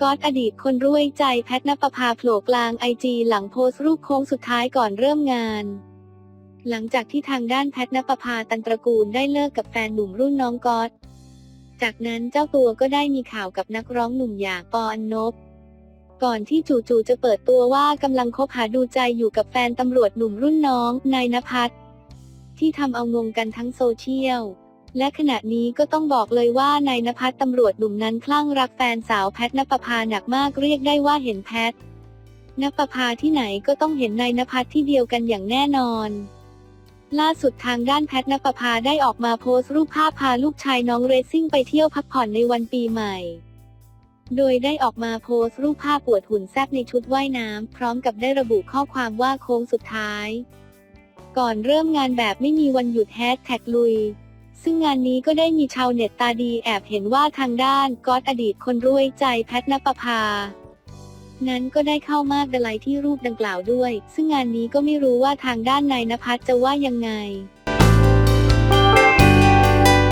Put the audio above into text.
ก๊อตอดีตคนรวยใจแพทนปภาโผล่กลางไอจีหลังโพสต์รูปโค้งสุดท้ายก่อนเริ่มงาน หลังจากที่ทางด้านแพทนปภาตันตระกูลได้เลิกกับแฟนหนุ่มรุ่นน้องก๊อต จากนั้นเจ้าตัวก็ได้มีข่าวกับนักร้องหนุ่มอย่างปออันนบ ก่อนที่จู่ๆจะเปิดตัวว่ากำลังคบหาดูใจอยู่กับแฟนตำรวจหนุ่มรุ่นน้องนายนภัสที่ทำเอางงกันทั้งโซเชียล และขณะนี้ก็ต้องบอกเลยว่านายนภัสตำรวจหนุ่มนั้นคลั่งรักแฟนสาวแพทนปภาหนักมากเรียกได้ว่าเห็นแพทนปภาที่ไหนก็ต้องเห็นนายนภัสที่เดียวกันอย่างแน่นอน ล่าสุดทางด้านแพทนปภาได้ออกมาโพสต์รูปภาพพาลูกชายน้องเรซิ่งไปเที่ยวพักผ่อนในวันปีใหม่ โดยได้ออกมาโพสต์รูปภาพปวดหุ่นแซบในชุดว่ายน้ำพร้อมกับได้ระบุข้อความว่าโค้งสุดท้าย ก่อนเริ่มงานแบบไม่มีวันหยุดแฮชแท็กลุย ซึ่งงานนี้ก็ได้มีชาวเน็ตตาดีแอบเห็นว่าทางด้านก๊อตอดีตคนรวยใจแพทนปภา นั้นก็ได้เข้ามากดไลที่รูปดังกล่าวด้วย ซึ่งงานนี้ก็ไม่รู้ว่าทางด้านนายนภัสจะว่ายังไง